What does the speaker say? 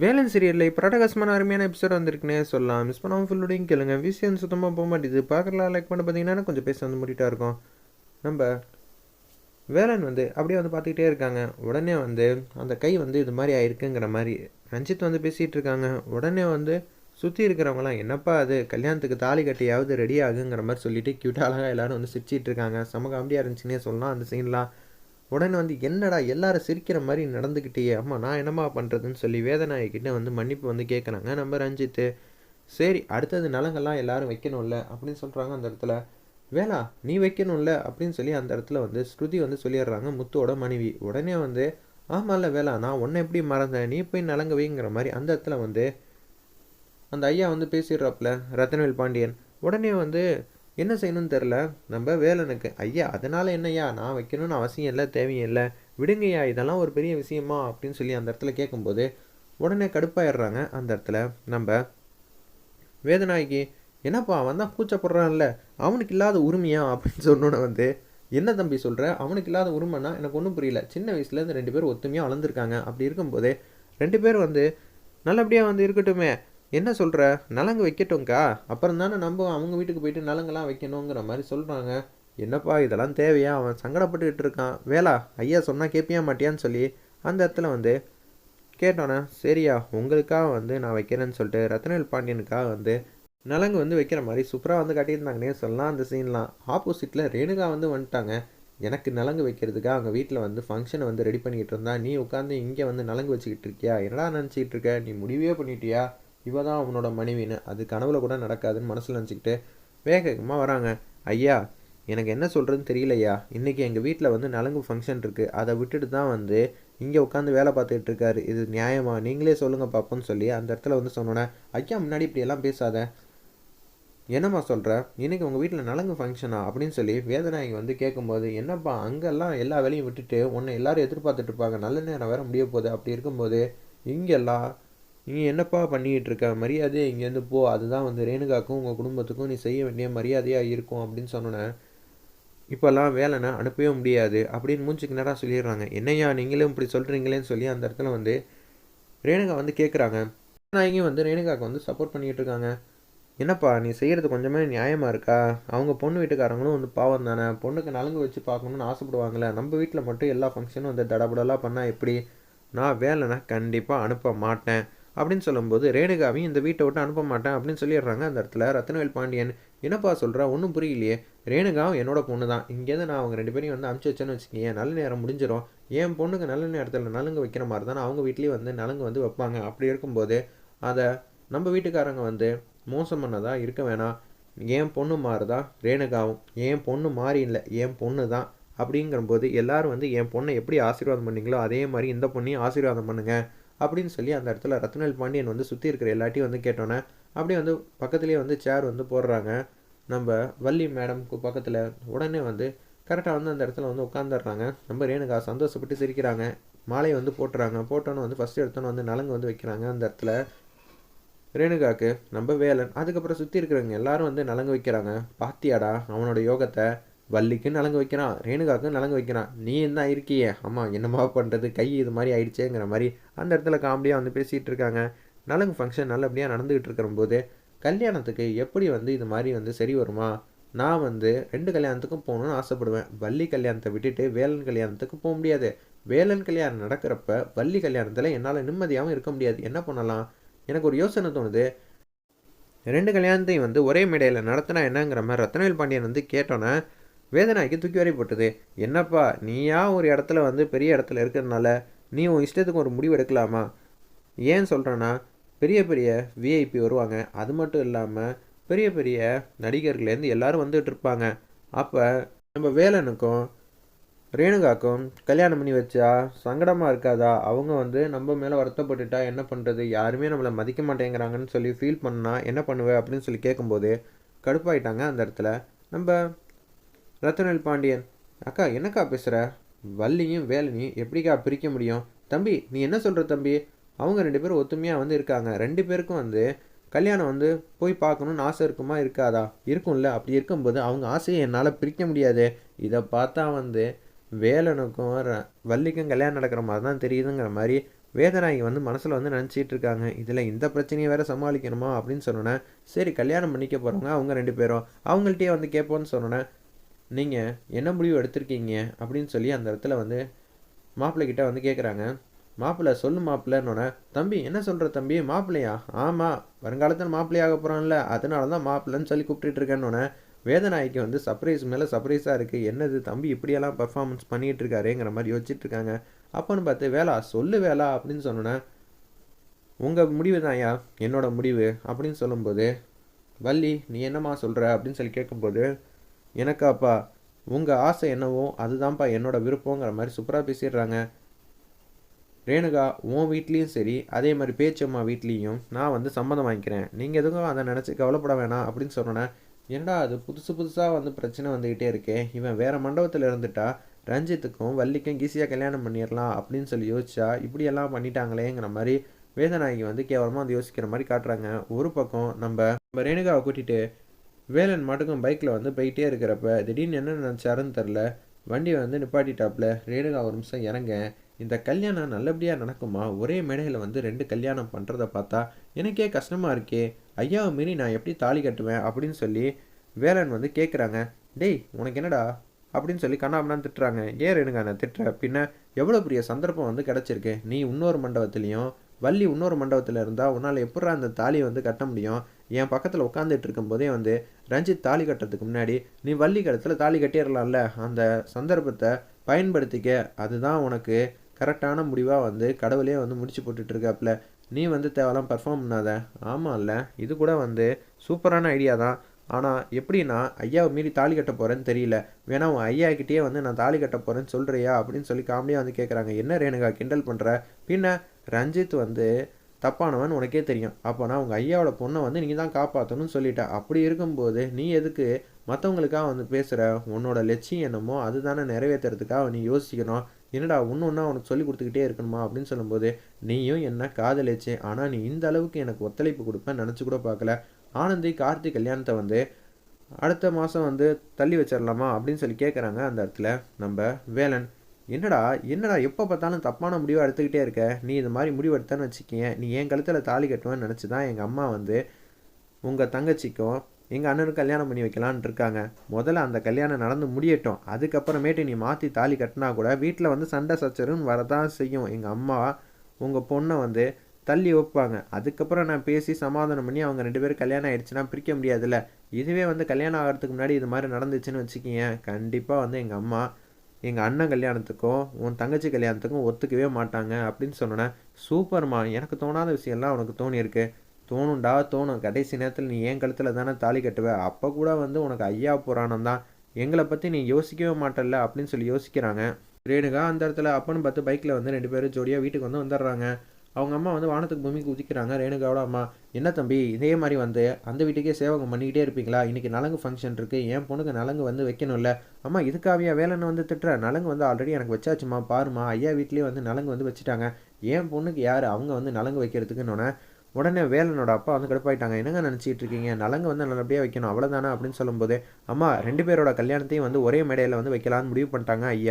வேலன் சீரியலில் இப்போ பிரடகாசமான அருமையான எபிசோட் வந்திருக்குன்னே சொல்லலாம். மிஸ் பண்ணாமல் ஃபுல்லோடையும் கேளுங்க. விஷயம் சுத்தமாக போக மாட்டேது பார்க்கலாம் லைக் பண்ண பார்த்தீங்கன்னா கொஞ்சம் பேச வந்து முடிட்டா இருக்கும். நம்ம வேலன் வந்து அப்படியே வந்து பார்த்துக்கிட்டே இருக்காங்க. உடனே வந்து அந்த கை வந்து இது மாதிரி ஆயிருக்குங்கிற மாதிரி ரஞ்சித் வந்து பேசிகிட்டு இருக்காங்க. உடனே வந்து சுற்றி இருக்கிறவங்களாம் என்னப்பா அது? கல்யாணத்துக்கு தாலி கட்டியாவது ரெடி ஆகுங்கிற மாதிரி சொல்லிட்டு க்யூட்டாக அழகாக எல்லாரும் வந்து சிரிச்சிட்டு இருக்காங்க. செம காமெடியாக இருந்துச்சுன்னே சொல்லலாம் அந்த சீன்லாம் உடனே வந்து என்னடா எல்லாரும் சிரிக்கிற மாதிரி நடந்துக்கிட்டே அம்மா நான் என்னம்மா பண்ணுறதுன்னு சொல்லி வேதநாயகிட்ட வந்து மன்னிப்பு வந்து கேட்குறாங்க நம்ம ரஞ்சித்து சரி அடுத்தது நலங்கெல்லாம் எல்லாரும் வைக்கணும்ல அப்படின்னு சொல்கிறாங்க அந்த இடத்துல. வேளா நீ வைக்கணும்ல அப்படின்னு சொல்லி அந்த இடத்துல வந்து ஸ்ருதி வந்து சொல்லிடுறாங்க முத்துவோட மனைவி. உடனே வந்து ஆமாம்ல வேளா நான் உன்னை எப்படி மறந்தேன்? நீ போய் நலங்க வைங்கிற மாதிரி. அந்த இடத்துல வந்து அந்த ஐயா வந்து பேசிடுறாப்புல ரத்தனவேல் பாண்டியன். உடனே வந்து என்ன செய்யணும்னு தெரில நம்ம வேலனுக்கு ஐயா அதனால் என்னய்யா? நான் வைக்கணும்னு அவசியம் இல்லை தேவையும் இல்லை. விடுங்கய்யா இதெல்லாம் ஒரு பெரிய விஷயமா அப்படின்னு சொல்லி அந்த இடத்துல கேட்கும்போது உடனே கடுப்பாயிடுறாங்க அந்த இடத்துல. நம்ம வேதநாயகி என்னப்பா அவன் தான் கூச்சப்படுறான்ல அவனுக்கு இல்லாத உரிமையா? அப்படின்னு சொன்னோன்னே வந்து என்ன தம்பி சொல்கிற அவனுக்கு இல்லாத உரிமைன்னா எனக்கு ஒன்றும் புரியல. சின்ன வயசுலேருந்து ரெண்டு பேரும் ஒத்துமையாக வளர்ந்துருக்காங்க. அப்படி இருக்கும்போதே ரெண்டு பேர் வந்து நல்லபடியாக வந்து இருக்கட்டுமே. என்ன சொல்கிற நலங்கு வைக்கட்டும்க்கா அப்புறம் தானே நம்ம அவங்க வீட்டுக்கு போயிட்டு நலங்கெல்லாம் வைக்கணுங்கிற மாதிரி சொல்கிறாங்க என்னப்பா இதெல்லாம் தேவையா? அவன் சங்கடப்பட்டுக்கிட்டு இருக்கான். வேளா ஐயா சொன்னால் கேட்பியா மாட்டியான்னு சொல்லி அந்த இடத்துல வந்து கேட்டோன்னே சரியா உங்களுக்காக வந்து நான் வைக்கிறேன்னு சொல்லிட்டு ரத்னவேல் பாண்டியனுக்காக வந்து நலங்கு வந்து வைக்கிற மாதிரி சூப்பராக வந்து காட்டியிருந்தாங்கன்னே சொல்லலாம் அந்த சீன்லாம். ஆப்போசிட்டில் ரேணுகா வந்து வந்துட்டாங்க. எனக்கு நலங்கு வைக்கிறதுக்காக அவங்க வீட்டில் வந்து ஃபங்க்ஷனை வந்து ரெடி பண்ணிக்கிட்டு இருந்தா நீ உட்காந்து இங்கே வந்து நலங்கு வச்சுக்கிட்டு இருக்கியா? என்னடா நினச்சிக்கிட்டு இருக்க? நீ முடிவே பண்ணிட்டியா? இவ தான் அவனோட மனைவின்னு. அது கனவுல கூட நடக்காதுன்னு மனசில் நினச்சிக்கிட்டு வேகமாக வராங்க. ஐயா எனக்கு என்ன சொல்கிறதுன்னு தெரியலையா? இன்றைக்கி எங்கள் வீட்டில் வந்து நலங்கு ஃபங்க்ஷன் இருக்குது அதை விட்டுட்டு தான் வந்து இங்கே உட்காந்து வேலை பார்த்துட்டு இருக்காரு. இது நியாயமா? நீங்களே சொல்லுங்கள் பாப்போன்னு சொல்லி அந்த இடத்துல வந்து சொன்னோன்னே ஐயா முன்னாடி இப்படியெல்லாம் பேசாத. என்னம்மா சொல்கிற இன்றைக்கி உங்கள் வீட்டில் நலங்கு ஃபங்க்ஷனா அப்படின்னு சொல்லி வேதநாயகி வந்து கேட்கும்போது என்னப்பா அங்கெல்லாம் எல்லா வேலையும் விட்டுட்டு உன்னை எல்லோரும் எதிர்பார்த்துட்டு இருப்பாங்க. நல்ல நேரம் வேற முடிய போகுது. அப்படி இருக்கும்போது இங்கெல்லாம் நீ என்னப்பா பண்ணிக்கிட்டு இருக்க மரியாதையை இங்கேருந்து போ. அதுதான் வந்து ரேணுகாக்கும் உங்கள் குடும்பத்துக்கும் நீ செய்ய வேண்டிய மரியாதையாக இருக்கும் அப்படின்னு சொன்னோன்னே இப்போல்லாம் வேலைனா அனுப்பவே முடியாது அப்படின்னு மூஞ்சிக்கு நேராக சொல்லிடுறாங்க. என்னையா நீங்களும் இப்படி சொல்கிறீங்களேன்னு சொல்லி அந்த இடத்துல வந்து ரேணுகா வந்து கேட்குறாங்க நாயகியும் வந்து ரேணுகாவுக்கு வந்து சப்போர்ட் பண்ணிக்கிட்டு இருக்காங்க. என்னப்பா நீ செய்கிறது கொஞ்சமே நியாயமாக இருக்கா? அவங்க பொண்ணு வீட்டுக்காரங்களும் வந்து பாவம் தானே? பொண்ணுக்கு நலங்கு வச்சு பார்க்கணுன்னு ஆசைப்படுவாங்களே நம்ம வீட்டில் மட்டும் எல்லா ஃபங்க்ஷனும் வந்து தடபுடலாக பண்ணால் எப்படி? நான் வேலைனா கண்டிப்பாக அனுப்ப மாட்டேன். அப்படின்னு சொல்லும்போது ரேணுகாவையும் இந்த வீட்டை விட்டு அனுப்ப மாட்டேன் அப்படின்னு சொல்லிடுறாங்க. அந்த இடத்துல ரத்னவேல் பாண்டியன் என்னப்பா சொல்கிறா ஒன்றும் புரியலையே. ரேணுகாவும் என்னோட பொண்ணு தான். இங்கேருந்து நான் அவங்க ரெண்டு பேரையும் வந்து அனுப்பிச்சி வச்சேன்னு வச்சுக்கோங்க நல்ல நேரம் முடிஞ்சிடும் என் பொண்ணுக்கு நல்ல நேரத்தில் நலுங்கு வைக்கிற மாதிரி தானே அவங்க வீட்லேயும் வந்து நலுங்கு வந்து வைப்பாங்க. அப்படி இருக்கும்போது அதை நம்ம வீட்டுக்காரங்க வந்து மோசம் பண்ணதா இருக்க வேணாம். என் பொண்ணு மாறுதா? ரேணுகாவும் என் பொண்ணு மாறி இல்லை. என் பொண்ணு தான். அப்படிங்கிறபோது எல்லாரும் வந்து என் பொண்ணை எப்படி ஆசீர்வாதம் பண்ணீங்களோ அதே மாதிரி இந்த பொண்ணையும் ஆசீர்வாதம் பண்ணுங்கள் அப்படின்னு சொல்லி அந்த இடத்துல ரத்னல் பாண்டியன் வந்து சுற்றி இருக்கிற எல்லாட்டையும் வந்து கேட்டோன்னே அப்படியே வந்து பக்கத்துலேயே வந்து சேர் வந்து போடுறாங்க. நம்ம வள்ளி மேடம்க்கு பக்கத்தில் உடனே வந்து கரெக்டாக வந்து அந்த இடத்துல வந்து உட்காந்துடுறாங்க நம்ம ரேணுகா சந்தோஷப்பட்டு சிரிக்கிறாங்க. மாலையை வந்து போட்டுறாங்க. போட்டோன்னு வந்து ஃபஸ்ட்டு எடுத்தோன்னு வந்து நலங்கு வந்து வைக்கிறாங்க அந்த இடத்துல. ரேணுகாவுக்கு நம்ம வேலன் அதுக்கப்புறம் சுற்றி இருக்கிறவங்க எல்லாரும் வந்து நலங்கு வைக்கிறாங்க. பாத்தியாடா அவனோட யோகத்தை. வள்ளிக்கு நலங்கு வைக்கிறான் ரேணுகாவுக்கு நலங்கு வைக்கிறான் நீ என்ன இருக்கியே ஆமாம் என்னமா பண்ணுறது கை இது மாதிரி ஆயிடுச்சேங்கிற மாதிரி அந்த இடத்துல காமெடியாக வந்து பேசிகிட்டு இருக்காங்க. நலங்கு ஃபங்க்ஷன் நல்லபடியாக நடந்துக்கிட்டு இருக்கிற போது கல்யாணத்துக்கு எப்படி வந்து இது மாதிரி வந்து சரி வருமா? நான் வந்து ரெண்டு கல்யாணத்துக்கும் போகணுன்னு ஆசைப்படுவேன். வள்ளி கல்யாணத்தை விட்டுட்டு வேலன் கல்யாணத்துக்கு போக முடியாது. வேலன் கல்யாணம் நடக்கிறப்ப வள்ளி கல்யாணத்தில் என்னால் நிம்மதியாகவும் இருக்க முடியாது. என்ன பண்ணலாம்? எனக்கு ஒரு யோசனை தோணுது. ரெண்டு கல்யாணத்தையும் வந்து ஒரே மேடையில் நடத்தினா என்னங்கிற மாதிரி ரத்னவேல் பாண்டியன் வந்து கேட்டோன்னே வேதனாய்க்கு தூக்கி வரை போட்டது என்னப்பா நீயா ஒரு இடத்துல வந்து பெரிய இடத்துல இருக்கிறதுனால நீ உன் இஷ்டத்துக்கு ஒரு முடிவு எடுக்கலாமா? ஏன் சொல்கிறேன்னா பெரிய பெரிய விஐபி வருவாங்க. அது மட்டும் இல்லாமல் பெரிய பெரிய நடிகர்கள்லேருந்து எல்லாரும் வந்துட்டு இருப்பாங்க. அப்போ நம்ம வேலனுக்கும் ரேணுகாக்கும் கல்யாணம் பண்ணி வச்சா சங்கடமாக இருக்காதா? அவங்க வந்து நம்ம மேலே வருத்தப்பட்டுட்டா என்ன பண்ணுறது யாருமே நம்மளை மதிக்க மாட்டேங்கிறாங்கன்னு சொல்லி ஃபீல் பண்ணால் என்ன பண்ணுவேன் அப்படின்னு சொல்லி கேட்கும்போது கடுப்பாயிட்டாங்க அந்த இடத்துல. நம்ம ரத்தனல் பாண்டியன் அக்கா என்னக்கா பேசுகிற வள்ளியும் வேலனையும் எப்படிக்கா பிரிக்க முடியும்? தம்பி நீ என்ன சொல்கிற தம்பி? அவங்க ரெண்டு பேரும் ஒத்துமையாக வந்து இருக்காங்க. ரெண்டு பேருக்கும் வந்து கல்யாணம் வந்து போய் பார்க்கணுன்னு ஆசை இருக்குமா இருக்காதா? இருக்கும்ல. அப்படி இருக்கும்போது அவங்க ஆசையை என்னால் பிரிக்க முடியாது. இதை பார்த்தா வந்து வேலனுக்கும் வள்ளிக்கும் கல்யாணம் நடக்கிற மாதிரி தான் தெரியுதுங்கிற மாதிரி வேதநாயகி வந்து மனசில் வந்து நினச்சிட்டு இருக்காங்க. இதில் இந்த பிரச்சனையை வேற சமாளிக்கணுமா? அப்படின்னு சொன்னோன்னே சரி கல்யாணம் பண்ணிக்க போகிறவங்க அவங்க ரெண்டு பேரும். அவங்கள்ட்டயே வந்து கேட்போன்னு சொன்னோன்னே நீங்கள் என்ன முடிவு எடுத்திருக்கீங்க அப்படின்னு சொல்லி அந்த இடத்துல வந்து மாப்பிள்ளை கிட்ட வந்து கேட்குறாங்க மாப்பிள்ளை சொல்லு மாப்பிள்ளைன்னொன்னே தம்பி என்ன சொல்கிற தம்பி? மாப்பிள்ளையா? ஆமாம் வருங்காலத்தில் மாப்பிள்ளையாக போகிறான்ல அதனால தான் மாப்பிள்ளைன்னு சொல்லி கூப்பிட்டுருக்கேன்னொன்னே வேதநாய்க்கு வந்து சர்ப்ரைஸ் மேலே சர்ப்ரைஸாக இருக்குது என்னது தம்பி இப்படியெல்லாம் பர்ஃபார்மன்ஸ் பண்ணிகிட்டு இருக்காருங்கிற மாதிரி யோசிச்சுட்டு இருக்காங்க. அப்போன்னு பார்த்து வேலா சொல்லு வேலா அப்படின்னு சொன்னோன்னே உங்கள் முடிவு தான்யா என்னோட முடிவு அப்படின்னு சொல்லும்போது வள்ளி நீ என்னம்மா சொல்கிற அப்படின்னு சொல்லி கேட்கும்போது எனக்காப்பா உங்கள் ஆசை என்னவோ அதுதான்ப்பா என்னோட விருப்பங்கிற மாதிரி சூப்பராக பேசிடுறாங்க. ரேணுகா உன் வீட்லேயும் சரி அதே மாதிரி பேச்சம்மா வீட்லேயும் நான் வந்து சம்மந்தம் வாங்கிக்கிறேன். நீங்கள் எதுவும் அதை நினச்சி கவலைப்பட வேணாம் அப்படின்னு சொன்னோன்னே என்னடா அது புதுசு புதுசாக வந்து பிரச்சனை வந்துக்கிட்டே இருக்கேன் இவன் வேறு மண்டபத்தில் இருந்துட்டா ரஞ்சித்துக்கும் வள்ளிக்கும் ஈஸியாக கல்யாணம் பண்ணிடலாம் அப்படின்னு சொல்லி யோசிச்சா இப்படியெல்லாம் பண்ணிட்டாங்களேங்கிற மாதிரி வேதநாயகி வந்து கேவலமாக வந்து யோசிக்கிற மாதிரி காட்டுறாங்க. ஒரு பக்கம் நம்ம நம்ம ரேணுகாவை கூட்டிகிட்டு வேலன் மாட்டுக்கும் பைக்கில் வந்து போயிட்டே இருக்கிறப்ப திடீர்னு என்ன நினச்சாருன்னு தெரில வண்டியை வந்து நிப்பாட்டிட்டாப்புல ரேணுகா ஒரு நிமிஷம் இறங்க. இந்த கல்யாணம் நல்லபடியாக நடக்குமா? ஒரே மேடையில் வந்து ரெண்டு கல்யாணம் பண்ணுறத பார்த்தா எனக்கே கஷ்டமாக இருக்கே. ஐயாவை மீறி நான் எப்படி தாலி கட்டுவேன் அப்படின்னு சொல்லி வேலன் வந்து கேட்குறாங்க டேய் உனக்கு என்னடா? அப்படின்னு சொல்லி கண்ணாமண்ணான்னு திட்டுறாங்க. ஏன் ரேணுகா நான் திட்டுற பின்ன எவ்வளோ பெரிய சந்தர்ப்பம் வந்து கிடச்சிருக்கு. நீ இன்னொரு மண்டபத்துலேயும் வள்ளி இன்னொரு மண்டபத்தில் இருந்தால் உன்னால் எப்படா அந்த தாலியை வந்து கட்ட முடியும்? என் பக்கத்தில் உட்காந்துட்டு இருக்கும்போதே வந்து ரஞ்சித் தாலி கட்டுறதுக்கு முன்னாடி நீ வள்ளி கடத்தில் தாலி கட்டிடலாம்ல அந்த சந்தர்ப்பத்தை பயன்படுத்திக்க. அதுதான் உனக்கு கரெக்டான முடிவாக வந்து கடவுளே வந்து முடிச்சு போட்டுட்ருக்காப்புல நீ வந்து தேவலாம் பர்ஃபார்ம் பண்ணாத. ஆமாம்ல இது கூட வந்து சூப்பரான ஐடியா தான். ஆனால் எப்படின்னா ஐயாவை மீறி தாலி கட்ட போகிறேன்னு தெரியல. வேணா உன் ஐயா வந்து நான் தாலி கட்ட போகிறேன்னு சொல்கிறியா அப்படின்னு சொல்லி காமெடியாக வந்து கேட்குறாங்க என்ன ரேணுகா கிண்டல் பண்ணுற பின்ன ரஞ்சித் வந்து தப்பானவன் உனக்கே தெரியும். அப்போனா உங்கள் ஐயாவோட பொண்ணை வந்து நீங்கள் தான் காப்பாற்றணும்னு சொல்லிட்ட. அப்படி இருக்கும்போது நீ எதுக்கு மற்றவங்களுக்காக வந்து பேசுகிற உன்னோட லட்சியம் என்னமோ அதுதானே நிறைவேற்றுறதுக்காக நீ யோசிக்கணும். என்னடா ஒன்று ஒன்றா உனக்கு சொல்லி கொடுத்துக்கிட்டே இருக்கணுமா? அப்படின்னு சொல்லும்போது நீயும் என்ன காதலிச்சு. ஆனால் நீ இந்த அளவுக்கு எனக்கு ஒத்துழைப்பு கொடுப்பேன் நினச்சி கூட பார்க்கல. ஆனந்தி கார்த்திக் கல்யாணத்தை வந்து அடுத்த மாதம் வந்து தள்ளி வச்சிடலாமா அப்படின்னு சொல்லி கேட்குறாங்க அந்த இடத்துல நம்ம வேலன். என்னடா என்னடா எப்போ பார்த்தாலும் தப்பான முடிவை எடுத்துக்கிட்டே இருக்க? நீ இது மாதிரி முடிவு எடுத்தேன்னு வச்சுக்கிங்க நீ என் கழுத்தில் தாலி கட்டுவேன்னு நினச்சி தான் எங்கள் அம்மா வந்து உங்கள் தங்கச்சிக்கும் எங்கள் அண்ணனுக்கு கல்யாணம் பண்ணி வைக்கலான் இருக்காங்க. முதல்ல அந்த கல்யாணம் நடந்து முடியட்டும். அதுக்கப்புறமேட்டு நீ மாற்றி தாலி கட்டினா கூட வீட்டில் வந்து சண்டை சச்சருன்னு வரதான் செய்யும். எங்கள் அம்மா உங்கள் பொண்ணை வந்து தள்ளி வைப்பாங்க. அதுக்கப்புறம் நான் பேசி சமாதானம் பண்ணி அவங்க ரெண்டு பேரும் கல்யாணம் ஆயிடுச்சுன்னா பிரிக்க முடியாதுல்ல. இதுவே வந்து கல்யாணம் ஆகிறதுக்கு முன்னாடி இது மாதிரி நடந்துச்சுன்னு வச்சுக்கிங்க கண்டிப்பாக வந்து எங்கள் அம்மா எங்கள் அண்ணன் கல்யாணத்துக்கும் உன் தங்கச்சி கல்யாணத்துக்கும் ஒத்துக்கவே மாட்டாங்க அப்படின்னு சொன்னேன் சூப்பர்மா எனக்கு தோணாத விஷயம்லாம் உனக்கு தோணியிருக்கு. தோணுண்டா தோணும். கடைசி நேரத்தில் நீ ஏன் கழுத்தில் தானே தாலி கட்டுவ. அப்போ கூட வந்து உனக்கு ஐயா புராணம் தான். எங்களை பற்றி நீ யோசிக்கவே மாட்டல்ல அப்படின்னு சொல்லி யோசிக்கிறாங்க. ரேணுகா அந்த இடத்துல அப்பன்னு பார்த்து பைக்கில் வந்து ரெண்டு பேரும் ஜோடியாக வீட்டுக்கு வந்து வந்துடுறாங்க. அவங்க அம்மா வந்து வானத்துக்கு பூமிக்கு குதிக்கிறாங்க. ரேணுகாவோட அம்மா என்ன தம்பி இதே மாதிரி வந்து அந்த வீட்டுக்கே சேவகம் பண்ணிக்கிட்டே இருப்பீங்களா? இன்றைக்கி நலங்கு ஃபங்க்ஷன் இருக்குது என் பொண்ணுக்கு நலங்கு வந்து வைக்கணும்ல. அம்மா இதுக்காவியா வேலைன்னு வந்து திட்டுற? நலங்கு வந்து ஆல்ரெடி எனக்கு வச்சாச்சுமா பாருமா ஐயா வீட்லேயே வந்து நலங்கு வந்து வச்சுட்டாங்க. என் பொண்ணுக்கு யார்? அவங்க வந்து நலங்கு வைக்கிறதுக்குன்னு உடனே வேலனோட அப்பா வந்து கடுப்பாயிட்டாங்க. என்னங்க நினச்சிட்டு இருக்கீங்க? நலங்கு வந்து நல்லபடியாக வைக்கணும். அவ்வளோதானா அப்படின்னு சொல்லும்போது அம்மா ரெண்டு பேரோட கல்யாணத்தையும் வந்து ஒரே மேடையில் வந்து வைக்கலான்னு முடிவு பண்ணிட்டாங்க ஐயா.